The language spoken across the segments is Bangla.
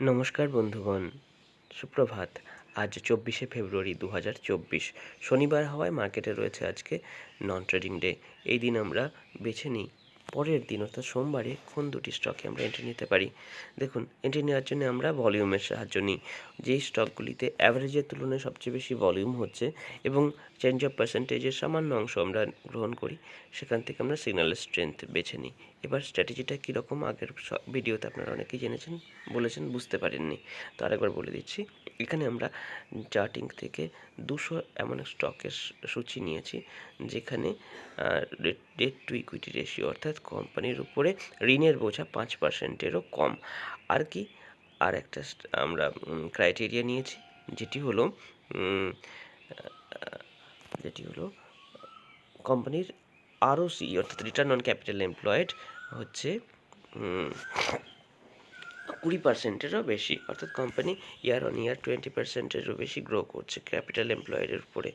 নমস্কার বন্ধুগণ, সুপ্রভাত। আজ চব্বিশে ফেব্রুয়ারি দু হাজার চব্বিশ। শনিবার হওয়ায় মার্কেটে রয়েছে আজকে নন ট্রেডিং ডে এই দিন আমরা বেছে নিই পরের দিন, অর্থাৎ সোমবারে, কোন দুটি স্টকে আমরা এন্ট্রি নিতে পারি? দেখুন এন্ট্রি নেওয়ার জন্য আমরা ভলিউমের সাহায্য নিই। যেই স্টকগুলিতে অ্যাভারেজের তুলনায় সবচেয়ে বেশি ভলিউম হচ্ছে এবং চেঞ্জ অফ পার্সেন্টেজের সামান্য অংশ আমরা গ্রহণ করি, সেখান থেকে আমরা সিগন্যালের স্ট্রেংথ বেছে নিই। এবার স্ট্র্যাটেজিটা কীরকম? আগের ভিডিওতে আপনারা অনেকেই জেনেছেন, বলেছেন, বুঝতে পারেননি। তো আরেকবার বলে দিচ্ছি, এখানে আমরা চার্টিং থেকে দুশো এমন স্টকের সূচি নিয়েছি, যেখানে ডেট টু ইকুইটি রেশিও অর্থাৎ কোম্পানির উপরে ঋণের বোঝা পাঁচ পার্সেন্টেরও কম। আর কি? আর একটা আমরা ক্রাইটেরিয়া নিয়েছি, যেটি হলো যেটি হলো কোম্পানির আরও সি অর্থাৎ রিটার্ন অন ক্যাপিটাল এমপ্লয়েড হচ্ছে কুড়ি পার্সেন্টেরও বেশি। অর্থাৎ company year on year twenty পার্সেন্টেরও বেশি গ্রো করছে ক্যাপিটাল এমপ্লয়েডের উপরে।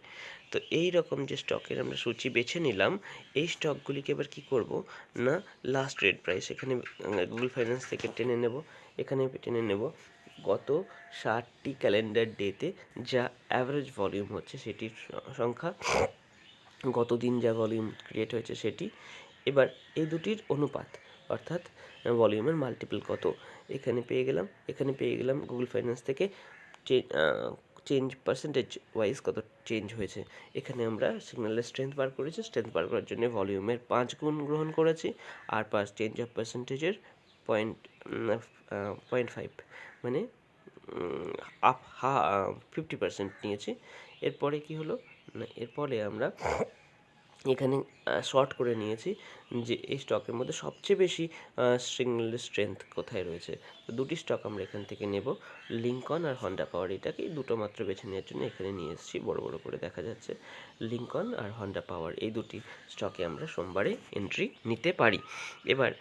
তো এই রকম যে স্টকের আমরা সূচি বেছে নিলাম, এই স্টকগুলিকে এবার কি করব? না লাস্ট রেট প্রাইস এখানে গুগল ফাইন্যান্স থেকে টেনে নেব। এখানে টেনে নেব গত ষাটটি ক্যালেন্ডার ডেতে যা অ্যাভারেজ ভলিউম হচ্ছে সেটির সংখ্যা, গতদিন যা ভলিউম ক্রিয়েট হয়েছে সেটি। এবার এই দুটির অনুপাত। অর্থাৎ ভলিউমের মাল্টিপল কত? এখানে পেয়ে গেলাম, এখানে পেয়ে গেলাম গুগল ফাইন্যান্স থেকে চেঞ্জ পার্সেন্টেজ ওয়াইজ কত চেঞ্জ হয়েছে। এখানে আমরা সিগন্যালের স্ট্রেংথ বার করেছি স্ট্রেংথ বার করার জন্য ভলিউমের পাঁচ গুণ গ্রহণ করেছি আর পাঁচ চেঞ্জ অফ পার্সেন্টেজের পয়েন্ট পয়েন্ট ফাইভ মানে আপ হা ফিফটি পার্সেন্ট নিয়েছি। এরপরে কি হলো? না, এরপরে আমরা এখানে শর্ট করে নিয়েছি যে এই স্টকের মধ্যে সবচেয়ে বেশি সিগন্যাল স্ট্রেংথ কোথায় রয়েছে। তো দুটি স্টক আমরা এখান থেকে নেব লিঙ্কন আর হন্ডা পাওয়ার এটাকে দুটো মাত্র বেছে নেওয়ার জন্য এখানে নিয়ে এসেছি, বড় বড় করে দেখা যাচ্ছে। লিঙ্কন আর হন্ডা পাওয়ার এই দুটি স্টকে আমরা সোমবারে এন্ট্রি নিতে পারি। এবার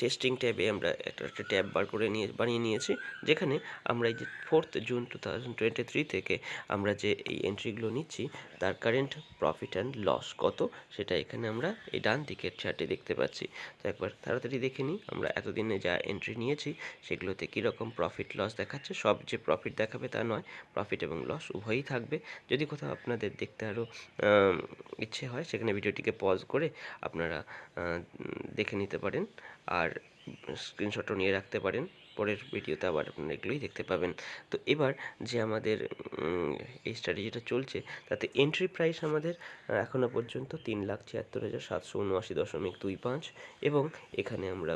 টেস্টিং ট্যাবে আমরা একটা একটা ট্যাব বার করে নিয়ে, বানিয়ে নিয়েছি, যেখানে আমরা এই যে fourth June two thousand twenty three থেকে আমরা যে এই এন্ট্রিগুলো নিচ্ছি, তার কারেন্ট প্রফিট অ্যান্ড লস কত, সেটা এখানে আমরা এই ডান দিকের চার্টে দেখতে পাচ্ছি। তো একবার তাড়াতাড়ি দেখে নিই, আমরা এতদিনে যা এন্ট্রি নিয়েছি, সেগুলোতে কীরকম প্রফিট লস দেখাচ্ছে? সব যে প্রফিট দেখাবে তা নয় প্রফিট এবং লস উভয়ই থাকবে। যদি কোথাও আপনাদের দেখতে আরও ইচ্ছে হয়, সেখানে ভিডিওটিকে পজ করে আপনারা দেখে নিতে পারেন, আর স্ক্রিনশটও নিয়ে রাখতে পারেন। পরের ভিডিওতে আবার আপনারা এগুলোই দেখতে পাবেন। তো এবার যে আমাদের এই স্ট্র্যাটেজিটা চলছে, তাতে এন্ট্রি প্রাইস আমাদের এখনও পর্যন্ত তিন লাখ ছিয়াত্তর হাজার সাতশো উনআশি দশমিক দুই পাঁচ এবং এখানে আমরা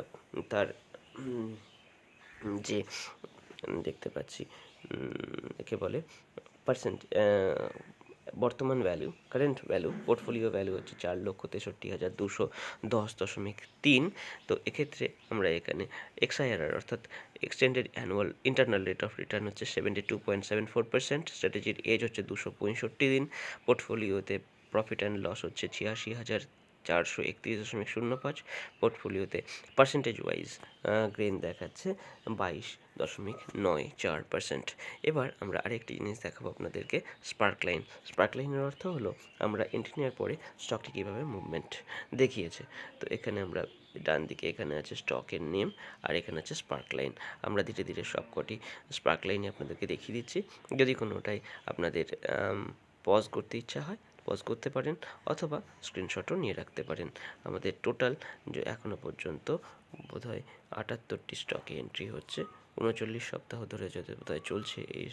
তার যে, দেখতে পাচ্ছি একে বলে পার্সেন্ট বর্তমান value current value portfolio value হচ্ছে চার লক্ষ তেষট্টি হাজার দুশো দশ দশমিক তিন। তো এক্ষেত্রে আমরা এখানে এক্সআইআরআর অর্থাৎ extended annual internal rate of return হচ্ছে seventy two point seven four percent স্ট্র্যাটেজির age হচ্ছে দুশো পঁয়ষট্টি দিন। পোর্টফোলিওতে প্রফিট অ্যান্ড লস হচ্ছে ছিয়াশি হাজার চারশো একত্রিশ দশমিক শূন্য পাঁচ পোর্টফোলিওতে পার্সেন্টেজ ওয়াইজ গ্রেন দেখাচ্ছে বাইশ দশমিক নয় চার পার্সেন্ট এবার আমরা আরেকটি জিনিস দেখাবো আপনাদেরকে স্পার্কলাইন স্পার্কলাইনের অর্থ হলো আমরা এন্ট্রি নেওয়ার পরে স্টকটি কীভাবে মুভমেন্ট দেখিয়েছে। তো এখানে আমরা ডান দিকে, এখানে আছে স্টকের নেম আর এখানে আছে স্পার্কলাইন আমরা ধীরে ধীরে সবকটি স্পার্কলাইনে আপনাদেরকে দেখিয়ে দিচ্ছি। যদি কোনোটাই আপনাদের পজ করতে ইচ্ছা হয় পজ করতে পারেন অথবা স্ক্রিনশটও নিয়ে রাখতে পারেন। আমাদের টোটাল যে এখনও পর্যন্ত বোধহয় আটাত্তরটি স্টকে এন্ট্রি হচ্ছে, উনচল্লিশ সপ্তাহ ধরে যদি বোধহয় চলছে এই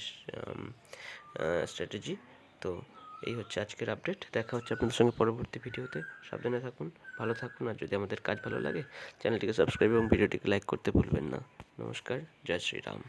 স্ট্র্যাটেজি তো এই হচ্ছে আজকের আপডেট দেখা হচ্ছে আপনাদের সঙ্গে পরবর্তী ভিডিওতে। সাবধানে থাকুন, ভালো থাকুন, আর যদি আমাদের কাজ ভালো লাগে, চ্যানেলটিকে সাবস্ক্রাইব এবং ভিডিওটিকে লাইক করতে ভুলবেন না। নমস্কার, জয় শ্রীরাম।